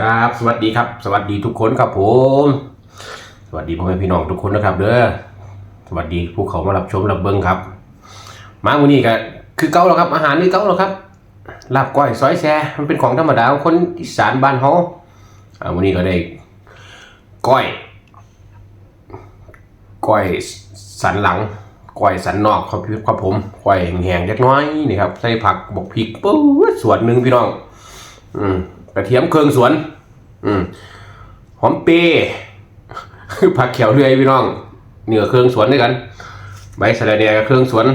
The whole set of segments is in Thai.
ครับสวัสดีครับ สวัสดีทุกคนครับผม สวัสดีพ่อแม่พี่น้องทุกคนนะครับเด้อสวัสดีผู้เขามารับชมรับเบิ้งครับ มาวันนี้ก็คือเก่าแล้วครับ อาหารนี่เก่าแล้วครับลาบก้อยซอยแซ่มันเป็นของธรรมดาของคนอีสานบ้านเฮาอ่าวันนี้ก็ได้ก้อยก้อยสันหลังก้อยสันนอกครับพี่ครับผมก้อยแห้งๆเล็กน้อยนี่ครับใส่ผักบกพริกปุ๊บส่วนหนึ่งพี่น้อง อืม กระเทียมเครื่องสวน อืมหอมเปรย์ผักเขียวเรือยพี่น้องเนื้อเครื่องสวนด้วยกัน ใบสะระแหน่กับเครื่องสวน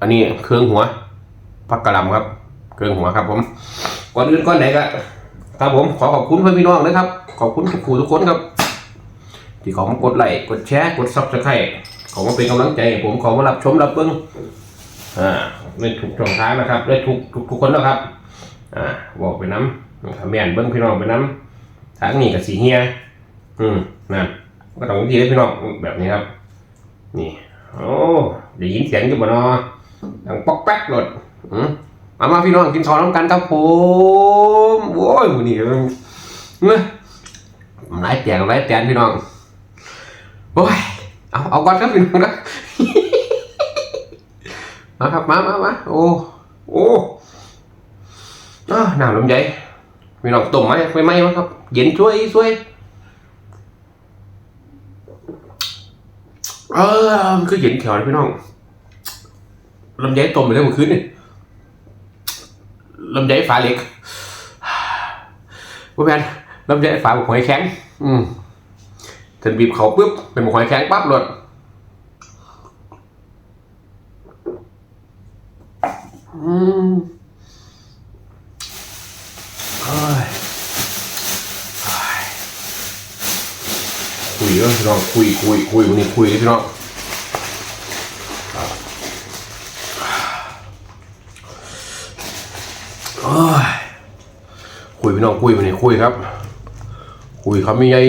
อันนี้เครื่องหัวผักกะหล่ำครับ เครื่องหัวครับ ผมก่อนอื่นก่อนไหนก็ครับผมขอขอบคุณเพื่อนพี่น้องนะครับ ขอบคุณทุกผู้ทุกคนครับ ที่เขามากดไลค์กดแชร์กดซับสไครต์เขามาเป็นกำลังใจให้ผมเขามารับชมรับเบิ้งอ่าในทุกช่องทางนะครับได้ทุกทุกทุกคนนะครับ อ่าบอกไปน้ำ แม่นเบิ้งพี่น้องไปน้ำทางนี้กับสีเฮียอืมนั่นก็ต้องทีเลยพี่น้องแบบนี้ครับ นี่โอ้ได้ยินเสียงอยู่บ่นาดังป๊อกแป๊กหลดอืมมามาพี่น้องกินข้าวน้ำกันครับผมโว้ยวันนี้เมื่อหลายแตกหลายแตนพี่น้องโอ้ยเอาเอาก่อนครับพี่น้องนะมาครับมามามาโอ้โอ้อ่าน้ำลำไย มีน้องตุ่มไหมไม่ไหมวะครับ เย็นช่วยช่วยเออมันคือเย็นแถวเลยพี่น้องลำไยต้มไปแล้วเมื่อคืนนี่ลำไยฝาเหล็กว่าแมนลำไยฝาหอยแข็ง อืมถึงบีบเขาปุ๊บเป็นหอยแข็งปั๊บเลยอืมเอ้ยเอ้ย คุยเรื่งพี่น้องคุยคุยคุยวันนี้คุยพี่น้องคุยพี่น้องคุยวันนี้คุยครับ คุยคำไม่ใหญ่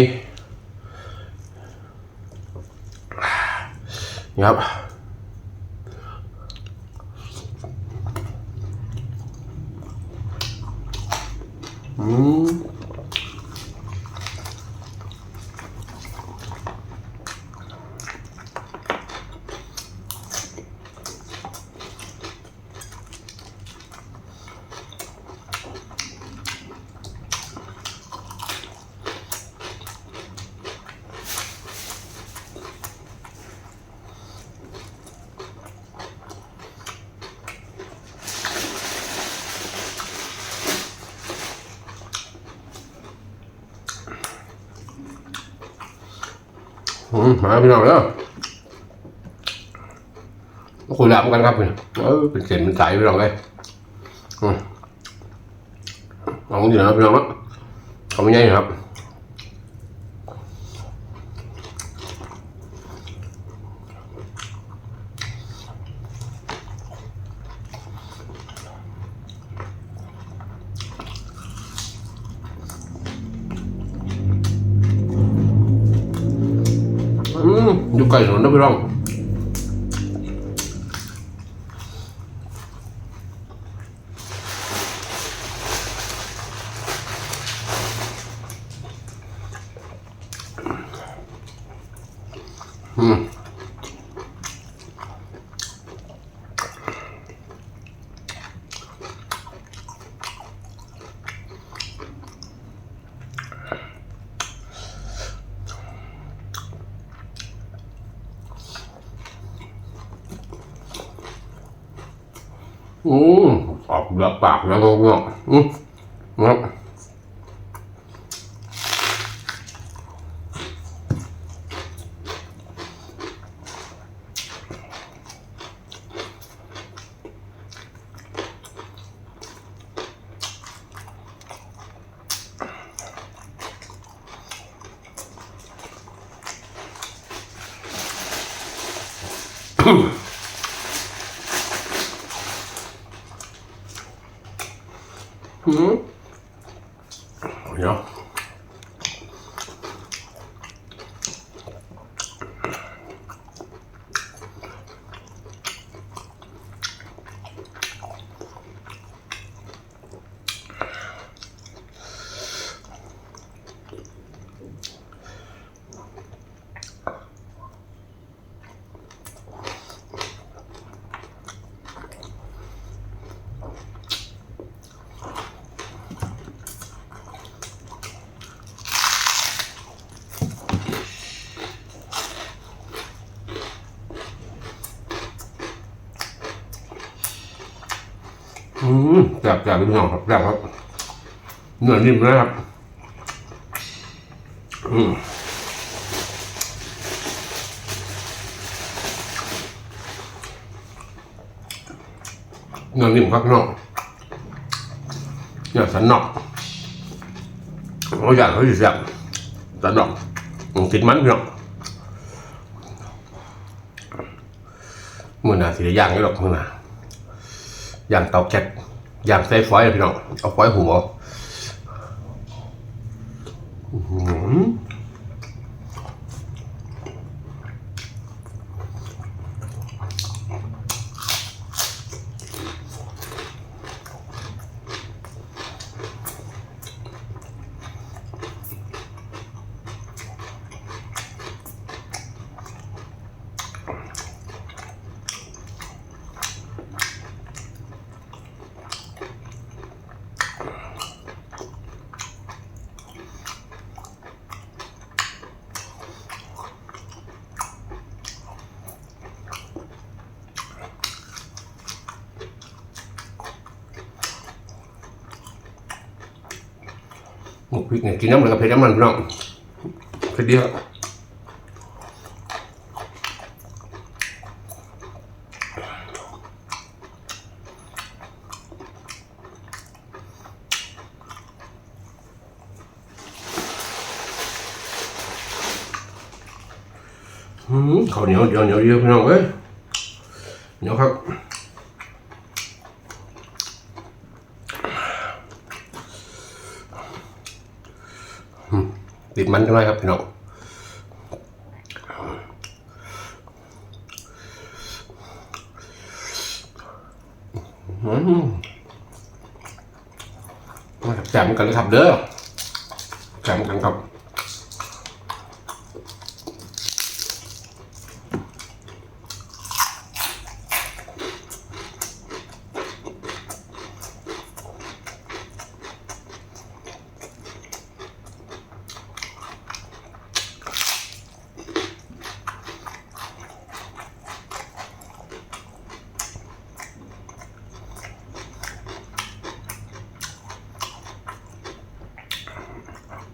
ครับ อื มอืมมาพี่น้องเด้อคุยหลับกันครับเออเป็นเส้นเป็นสายพี่น้องเลยอืมเอาจริงนะพี่น้องนะเขาไม่ใหญ่ครับ อืมอยู่ อืมออกเบือกปากนะลูกเนาะอืมนะอืม เแซ่บแซ่บพี่น้องครับแซ่บครับเนื้อนิ่มนะครับ อืมเนื้อนิ่มครับน้องเนื้อสันนอกเขาอยากเขาอยู่แซ่บสันนอกอืมกินมันพี่น้องมื่อนาสีย่างนี่หรอกมื่อนาย่างเตาแก๊ส อย่างใส่ฟอยล์พี่น้องเอาฟอยล์หัว พริกเนี่ยกินน้ำมันกับเผ็ดน้ำมันพี่น้องเผ็ดเดียวอืมข้าวเหนียวเหนียวเหนียวเยอะพี่น้องเอ้ยเหนียวครับ ติด มันจังเลยครับพี่น้องอืมมาแจมกันเลยครับเด้อแจมกันครับ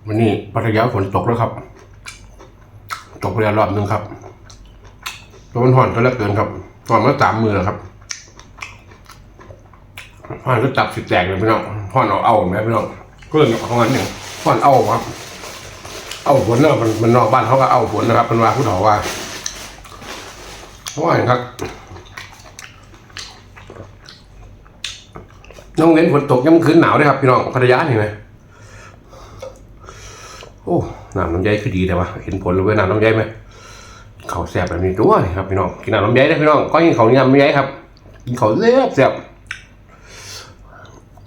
วันนี้พัทยาฝนตกแล้วครับ ตกไปแล้วรอบหนึงครับตัวมันห่อนก็แล้วเกินครับห่อนมาสามมือแล้วครับห่อนก็จับสิแตกเลยพี่น้องห่อนเอาเอาไหมพี่น้องก็เลยของอันหนึ่งห่อนเอาครับ เอาฝนเนอะมันมันนอกบ้านเขาก็เอาฝนนะครับเป็นว่าผู้ถอว่าเพราะว่าอย่างครับน้องเว้นฝนตกยังคืนหนาวด้วยครับพี่น้องพัทยาเห็นไหม อ้น้ำน้ำใยคือดีแต่ว่าเห็นผลเลยเว้ยน้ำน้ำใยไหมเขาแซบแบบนี้ตัวนี่ครับพี่น้องกินน้ำน้ำใยได้พี่น้องก็กินเขานี่น้ำน้ำใยครับกินเขาแซบแซบ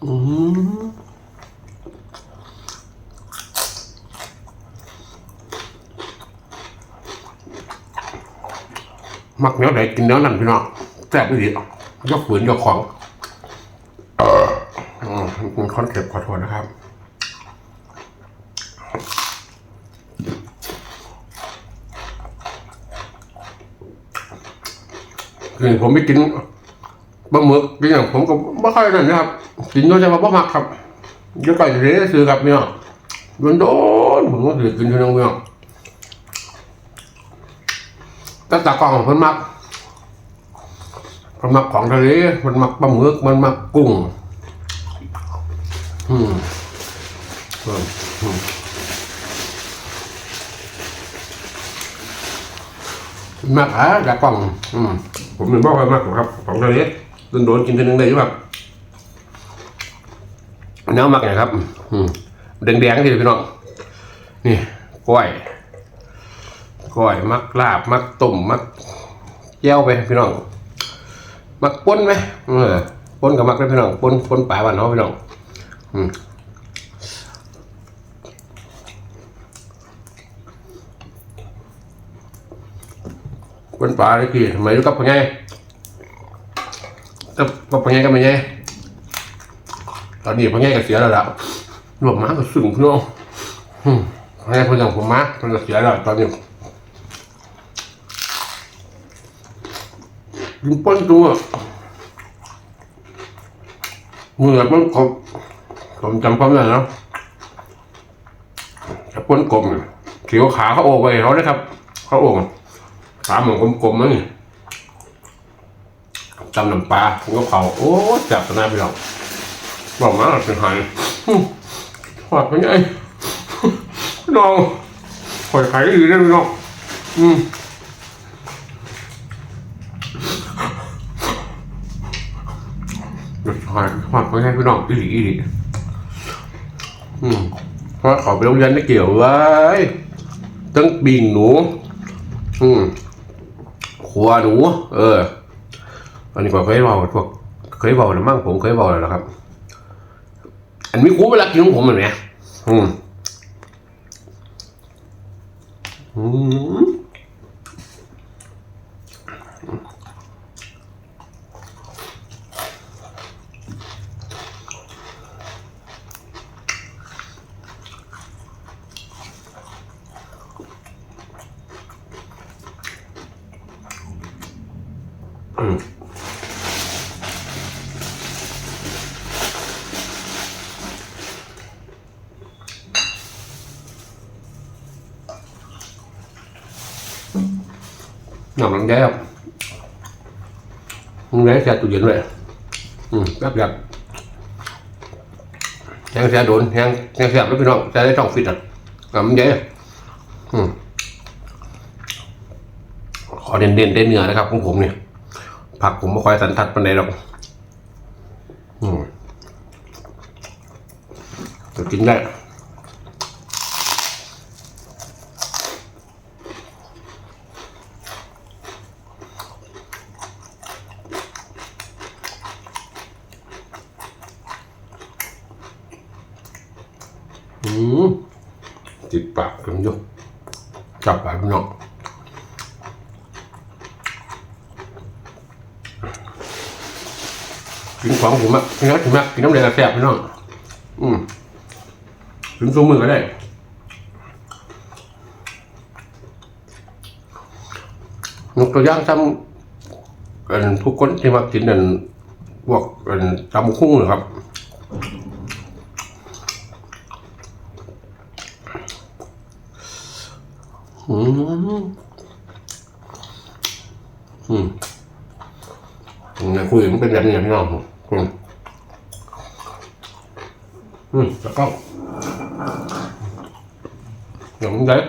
อืมมักเนื้อไหนกินเนื้อนั่นพี่น้องแซ่บไม่ดียกฝืนยกของอืมมันคอนเก็บขอโทษนะครับ คือผมไม่กินบะหมึกกินอย่างผมก็ไม่ค่อยนั่นนะครับกินโดยเฉพาะบะหมักครับเดี๋ยวก่อนเรียนซื้อครับเนี่ยโดนโดนผมก็ถือกินเท่นั้นเนี่ยต่ตากล้องของเพิ่นมักเพิ่นมักของทะเล มันมักปลาหมึก มันมักกุ้ง อืมอืมอืมมากอะจากกล่อง อืม ผมเป็นบอกไปมากครับ ของทะเลโดนโดนๆกินทีนึงได้ยังแบบเนื้อมักไงครับ อืมแดงๆที่พี่น้องนี่กล้วยกล้วยมักลาบมักต้มมักแย้วไปพี่น้องมักป้นไหมเออป้นกับมักได้พี่น้องป้นป้นป่าบ้านเนาะพี่น้อง อืม เป็นปลาได้กี่ทำไมรู้กับเป็นไงกับกับเป็นไงกันเป็นไงตอนนี้เป็นไงก็เสียแล้วล่ะหลวงม้าก็สึ่งพี่น้องอืมเป็นไงคนอย่างผมม้ามันก็เสียแล้วตอนนี้ยิงป้นตัวมือมันผมผมจำความได้นะจะป้นกลมเนี่ยสีขาเขาโอบไปเขาได้ครับเขาโอบ ขาหมือนกลมๆนั่นนี่จำน้ำปลาผมก็เผาโอ้จับตะนาไปหรอกบอกมาเป็นหายอื้อทอดเป็นไงน้องข่อยไขายดีได้ไหมน้องอืมเด็กชายทอดเป็นไงพี่น้องอีหลีอีหลีอืมเพราะเขาไปโรงเรียนไม่เกี่ยวเว้ตั้งบิงหนู อืม ขัวหนู เออ อันนี้ก็เคยบอกพวกเคยบอลนะมั่งผมเคยบอกแล้วนะครับ อันนี้ครูเวลากินของผมเหมือนไงอืมอืม นังหลังแก้วมึงได้แช่ตู้เย็นเลยอืมแป๊บเดียวแห้งแช่โดนแห้งแห้งแช่แล้วพี่น้องแช่ได้ช่องฟิตอะอะมันเยอะอืมขอเด่นเด่นได้เนื้อนะครับของผมเนี่ยผักผมไม่ค่อยสันทัดปานใดหรอกอืมจะกินได้ อืมติดปากกันอยู่จับไป พี่น้องกินของผมอะกินน้ำผมอะกินน้ำแดงแซ่บพี่น้องอืมถึงซุ้มมือก็ได้นกตัวย่างซ้ำกันทุกคนที่มากินนั่นพวกกันตำคุ้งเหรอครับ อืมอืมเนี่ย คุยมันเป็นแบบนี้พี่น้องอืมอืมแล้วก็อย่างนี้เลย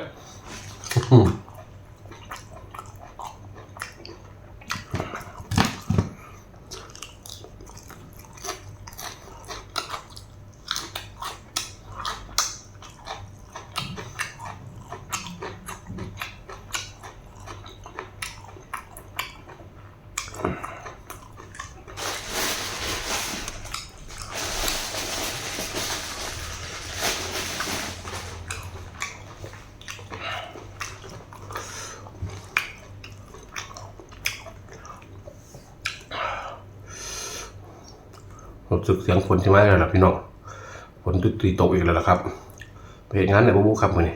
สึกเสียงฝนใช่ไหมแล้วล่ะพี่น้องฝนตีตกอีกแล้วล่ะครับไปเห็นงานไหนบู๊ครับมือนี้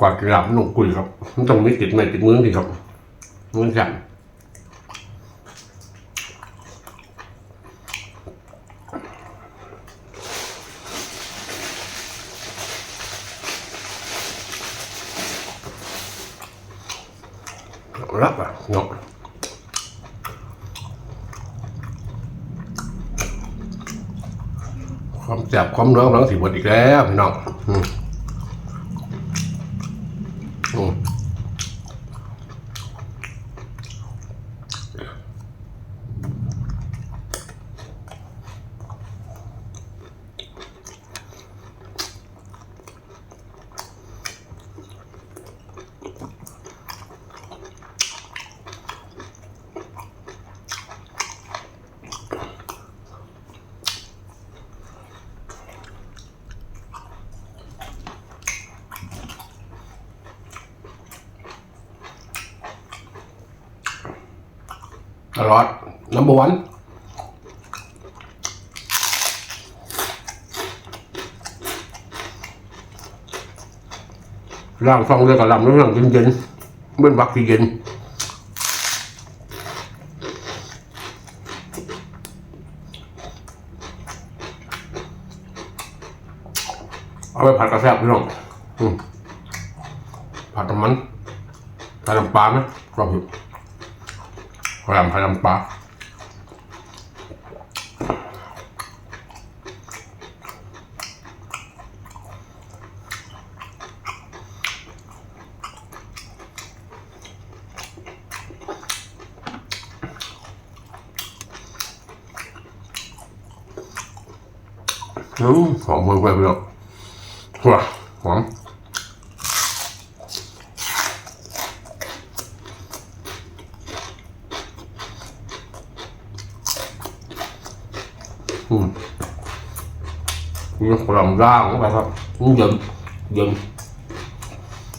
กว่าจะหลับมันต้องคุยครับ มันต้องไม่ติดไม่ติดมือสิครับมือสั่น รับอะเนาะความแส บความน้อกำลังสิบดอีกแล้วพี่น้องอืมอืม ตลอดน้ำบวันร่างฟองเรือกับลำน้ำหนังเย็นๆเบิ้นบักที่เย็นเอาไปผัดกระแซบพี่น้องผัดน้ำมันผัดน้ำปลานะกรอบอยู่ ผัดน้ำผัดน้ำปลาอืมหอมมากเลยพี่น้องว้าหอม อืมนี่กลำ ร่างเข้าไปครับนี่เย็นเย็น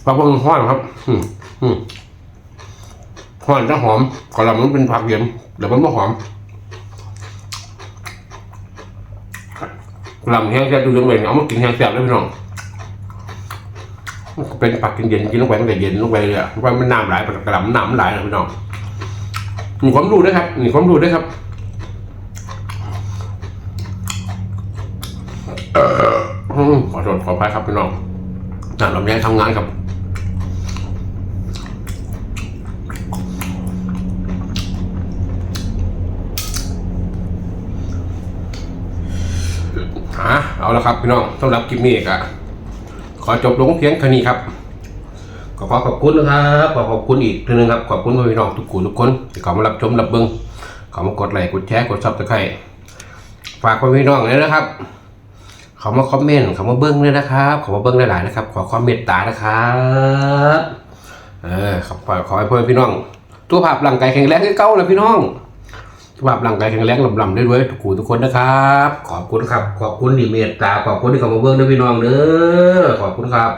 ผักบุ้งห้อนครับหืมห้อนจะหอมกลำมันเป็นผักเย็นเดี๋ยวมันไม่หอมกลำแห้งแค่ดูเรื่องเองเอามากินแห้งแซ่บได้พี่น้องเป็นผักกินเย็นกินลงไปมันก็เย็นลงไปเลยอะเพราะมันน้ำหลายกลำน้ำหลายนะพี่น้องมีความรู้ด้วยครับมีความรู้ด้วยครับอืม ขอโทษขออภัยครับพี่น้องอ่เราแยกทำงานครับฮะเอาละครับพี่น้องสำหรับคลิปนี้ก็ขอจบลงเพียงเท่านี้ครับขอขอขอบคุณนะครับขอขอบคุณอีกทีนึงครับขอบคุณพี่น้องทุกคนทุกคนที่เข้ามารับชมรับเบิ้งเข้ามากดไลค์กดแชร์กดซับสไครต์ฝากพี่น้องเลยนะครับ เขามาคอมเมนต์เขามาเบิ้งเลยนะครับเขามาเบิ้งหลายๆนะครับ ขอความเมตตานะครับเออขอขอให้พ่อพี่น้องตัวภาพร่างกายแข็งแรงให้เก่าเลยพี่น้องตัวภาพร่างกายแข็งแรงลำๆได้ด้วยทุกคนทุกคนนะครับ ขอบคุณครับ ขอบคุณที่เมตตาขอบคุณที่เขามาเบิ้งด้วยพี่น้องเด้อขอบคุณครับ